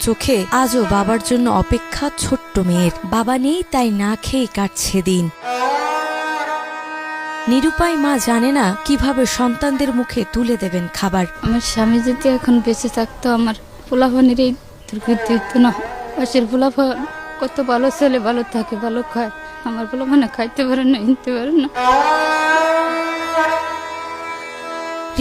চোখে আজও বাবার জন্য অপেক্ষা ছোট্ট মেয়ের। বাবা নেই, তাই না খেয়ে কাটছে দিন। নিরুপায় মা জানে না কীভাবে সন্তানদের মুখে তুলে দেবেন খাবার। আমার স্বামী যদি এখন বেঁচে থাকতো, আমার পোলাফানের এই দুর্গতি হতো না। পাশের পোলাফান কত ভালো ছেলে, ভালো থাকে, ভালো খায়। আমার পোলাফানে খাইতে পারে না নিতে পারে না।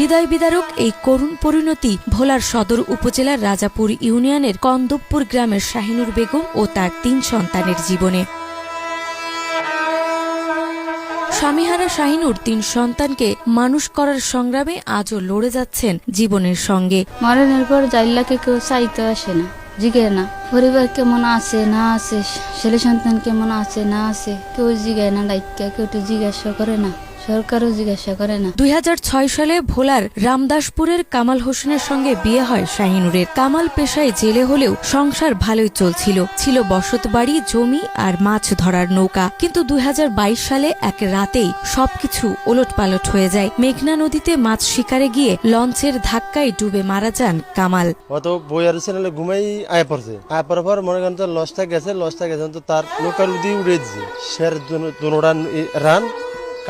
হৃদয় বিদারক এই করুণ পরিণতি ভোলার সদর উপজেলার রাজাপুর ইউনিয়নের কন্দবপুর গ্রামের শাহিনুর বেগম ও তার তিন সন্তানের জীবনে। স্বামীহারা শাহিনুর তিন সন্তানকে মানুষ করার সংগ্রামে আজও লড়ে যাচ্ছেন জীবনের সঙ্গে। মরণের পর জাইল্লাকে কেউ চাইতে আসে না, জিগে না। পরিবার কেমন আছে, না আছে, ছেলে সন্তান কেমন আছে, না আছে, কেউ জিগায় না ডাইকা কেউ জিজ্ঞাসা করে না। সরকারও জিজ্ঞাসা করে না। দুই সালে ভোলার রামদাসপুরের কামাল হোসেনের সঙ্গে বিয়ে হয় শাহিনুরের। কামাল পেশায় জেলে হলেও সংসার ভালোই চলছিল। ছিল বসত বাড়ি জমি আর মাছ ধরার নৌকা। কিন্তু দুই হাজার বাইশ সালে এক রাতেই সবকিছু ওলটপালট হয়ে যায়। মেঘনা নদীতে মাছ শিকারে গিয়ে লঞ্চের ধাক্কায় ডুবে মারা যান কামাল। অত বইয়ার চ্যানেলে ঘুমাই আয় পড়ছে। আয় পড়ার পর মনে করেন তো লসটা গেছে লসটা গেছে তো তার নৌকার উদি উড়ে দিছে। সের দুনোটা রান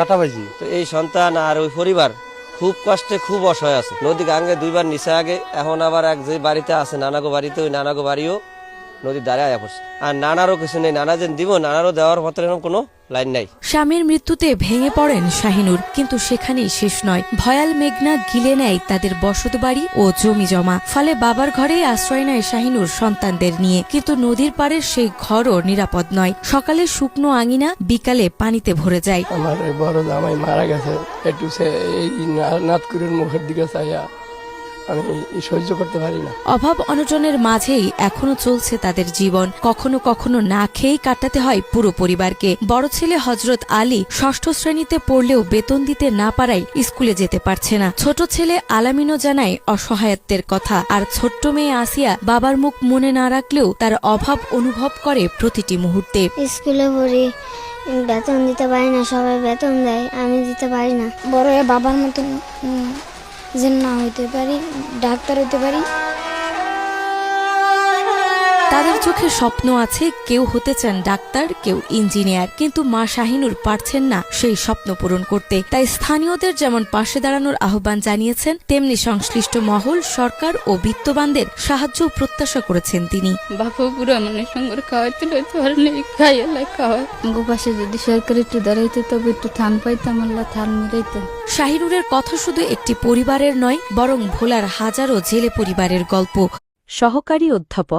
কাটা তো এই সন্তান আর ওই পরিবার খুব কষ্টে খুব অসহায় আছে। নদী গাঙ্গে দুইবার নিচে আগে, এখন আবার এক যে বাড়িতে আছে, নানাগো বাড়িতে, ওই নানাগো বাড়িও নদীর দ্বারে আয়া পড়ছে। আর নানারও কিছু নেই, নানা যেন দিব, নানারও দেওয়ার মতো এরকম কোনো লাইন নাই। স্বামীর মৃত্যুতে ভেঙে পড়েন শাহিনুর কিন্তু সেখানেই শেষ নয়। ভয়াল মেঘনা গিলে নেয় তাদের বসত বাড়ি ও জমি জমা। ফলে বাবার ঘরেই আশ্রয় নেয় শাহিনুর সন্তানদের নিয়ে। কিন্তু নদীর পাড়ের সেই ঘরও নিরাপদ নয়। সকালে শুকনো আঙিনা বিকালে পানিতে ভরে যায়। আমার বড় জামাই মারা গেছে। একটু সে এই না- নাতকুরের মুখের দিকে চাইয়া আমি সহ্য করতে পারি না। অভাব অনটনের মাঝেই এখনও চলছে তাদের জীবন। কখনো কখনো না খেয়েই কাটাতে হয় পুরো পরিবারকে। বড় ছেলে হজরত আলী ষষ্ঠ শ্রেণীতে পড়লেও বেতন দিতে না পারায় স্কুলে যেতে পারছে না। ছোট ছেলে আলামিনও জানায় অসহায়ত্বের কথা। আর ছোট্ট মেয়ে আসিয়া বাবার মুখ মনে না রাখলেও তার অভাব অনুভব করে প্রতিটি মুহূর্তে। স্কুলে পড়ি বেতন দিতে পারি না সবাই বেতন দেয় আমি দিতে পারি না। বড় বাবার মতন যেন না হইতে পারি ডাক্তার হইতে পারি তাদের চোখে স্বপ্ন আছে কেউ হতে চান ডাক্তার কেউ ইঞ্জিনিয়ার। কিন্তু মা শাহিনুর পারছেন না সেই স্বপ্ন পূরণ করতে। তাই স্থানীয়দের যেমন পাশে দাঁড়ানোর আহ্বান জানিয়েছেন তেমনি সংশ্লিষ্ট মহল সরকার ও বিত্তবানদের সাহায্য প্রত্যাশা করেছেন তিনি। বাপু মানে সঙ্গে পাশে যদি সরকার একটু দাঁড়াইতে তবে একটু থান পাইতাম আল্লাহ থান মিলাইতাম শাহিনুরের কথা শুধু একটি পরিবারের নয় বরং ভোলার হাজারো জেলে পরিবারের গল্প। সহকারী অধ্যাপক